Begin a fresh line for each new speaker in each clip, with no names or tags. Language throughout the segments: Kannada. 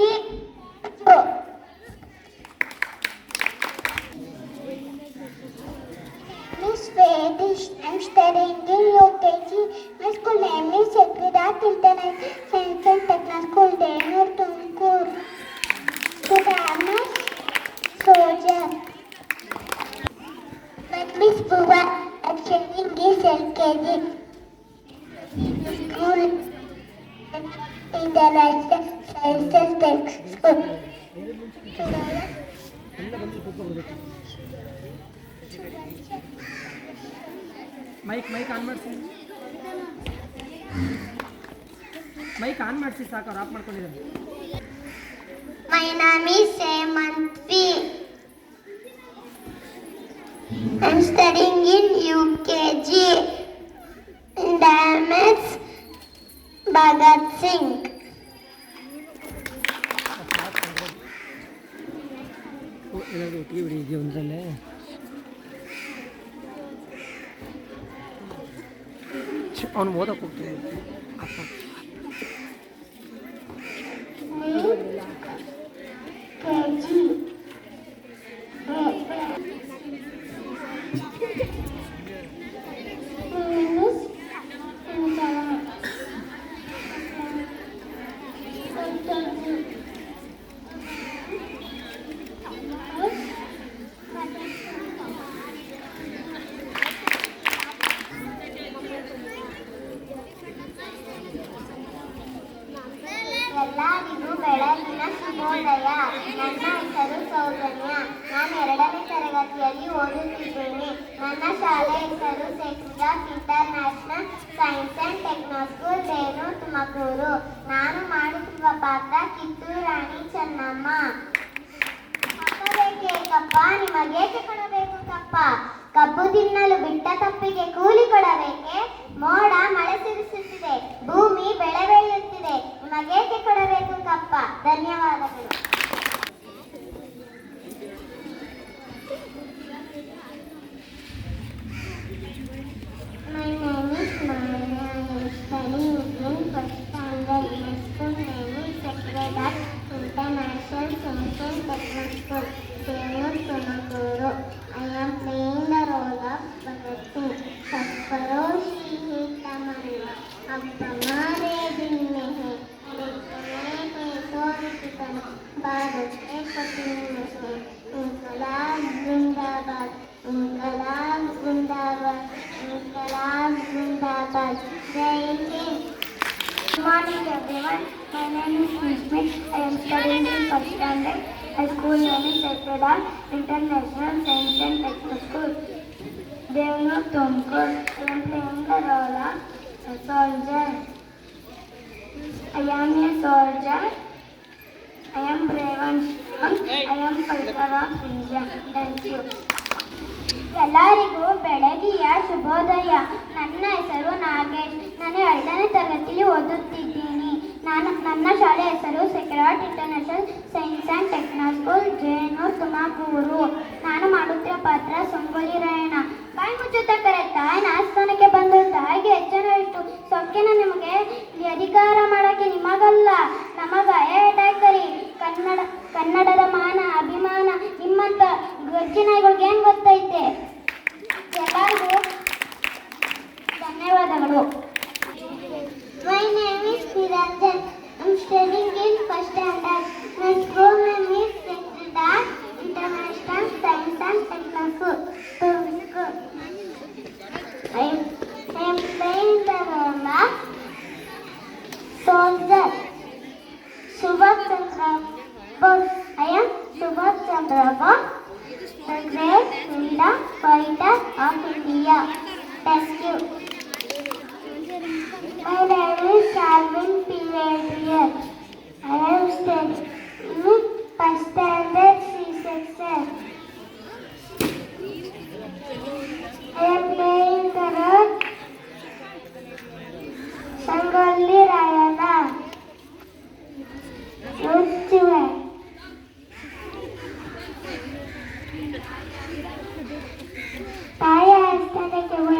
की तो Swedish, Amsterdam, New York, Beijing, Moscow, Lemley, Segreda, Tiltenite, International Science and Technical School.
Mic mic on ಮಾಡಿಸಿ ಮೈಕ್ ಆನ್ ಮಾಡಿಸಿ ಸಾಕು ಅವ್ರು ಆಫ್ ಮಾಡ್ಕೊಂಡಿದ್ದಾರೆ
My name is Semanthi. I'm studying in UKG. Bhagat Singh.
ਇਹਨਾਂ ਰੋਟੀ ਬਣੀ ਦੀ ਉਹਨਾਂ ਨੇ ਉਹਨੂੰ
ਬਹੁਤ ਕੁੱਤੇ ਆਪਾਂ ಶುಭೋದಯ ನನ್ನ ಹೆಸರು ಸೌಜನ್ಯ. ನಾನು ಎರಡನೇ ತರಗತಿಯಲ್ಲಿ ಓದುತ್ತಿದ್ದೇನೆ. ನನ್ನ ಶಾಲೆ ಹೆಸರು secular international science and techno school Tumakuru ನಾನು ಮಾಡುತ್ತಿರುವ ಪಾತ್ರ ಕಿತ್ತೂರು ರಾಣಿ ಚೆನ್ನಮ್ಮ ಬೇಕೇ ಕಪ್ಪ? ನಿಮಗೇಕೆ ಕೊಡಬೇಕು ಕಪ್ಪ? ಕಬ್ಬು ತಿನ್ನಲು ಬಿಟ್ಟ ತಪ್ಪಿಗೆ ಕೂಲಿ ಕೊಡಬೇಕೆ? ಮೋಡ ಮಳೆ ಸುರಿಸುತ್ತಿದೆ. ಭೂಮಿ ಬೆಳೆ ಬೆಳೆಯುತ್ತಿದೆ. ನಿಮಗೇಕೆ ಕೊಡಬೇಕು చెక్కప్ప ధన్యవాదాలు international central technos I'm playing the role of Bhagat Singh సఫరో Bharat एक पसीने से इनकलाब जिंदाबाद इनकलाब जिंदाबाद इनकलाब जिंदाबाद जय हिंद Good morning everyone. My name is Smith. I am studying in first standard. My school name is Sacred International Science and Technical School. Devnu Tumkur. I am playing the role of a soldier. I am a soldier. Am. ಎಲ್ಲರಿಗೂ ಬೆಳಗಿಯ ಶುಭೋದಯ. ನನ್ನ ಹೆಸರು ನಾಗೇಶ್. ನಾನು ಎರಡನೇ ತರಗತಿಯಲ್ಲಿ ಓದುತ್ತಿದ್ದೀನಿ. ನಾನು ನನ್ನ ಶಾಲೆ ಹೆಸರು ಸೆಕ್ರಾಟ್ international science and techno school ಜೇನು ತುಮಕೂರು. ನಾನು ಮಾಡುತ್ತಿರುವ ಪಾತ್ರ ಸಂಗೊಳ್ಳಿ ರಾಯಣ್ಣ ಬಾಯಿ ಮುಚ್ಚುತ್ತ ಕರೆ ತಾಯಿನ ನಿಮ್ಮಂತ ಗರ್ಜಿನಾಯಿಗಳಿಗೆ ಏನ್ ಗೊತ್ತೈತೆ ಎಲ್ಲರಿಗೂ ಧನ್ಯವಾದಗಳು name is Niranjan. I'm studying in first standard. My school name is Sacred Chandra the great freedom fighter of India. Thank you. My name is Calvin P. Adrian. I am studying in first standard C section. पाया असताना केवळ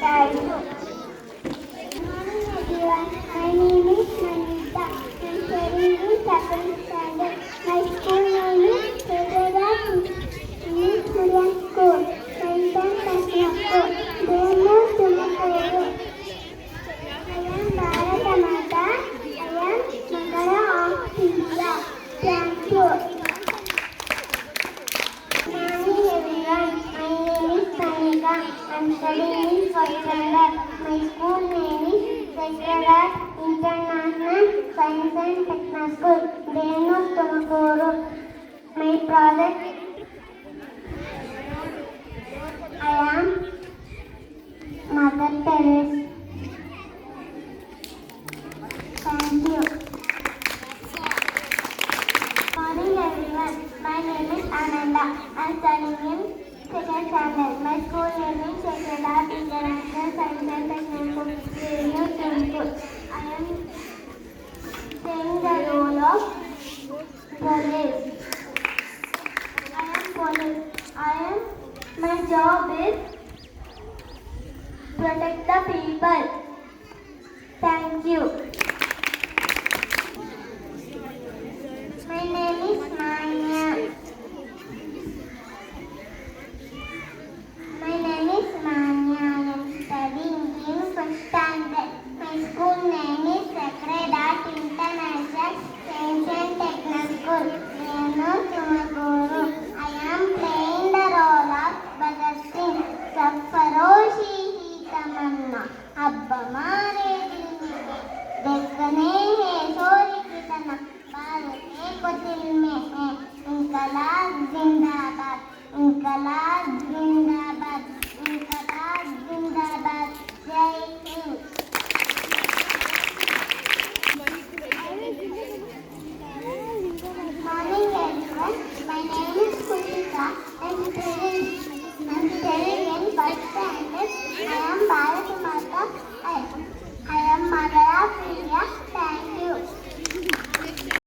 Cái. Sacred International Science and Techno School, Deno Tumakuru. My project I am Mother Teresa. School learning I am playing the role of police. I am police. I am, my job is protect the people. Thank you.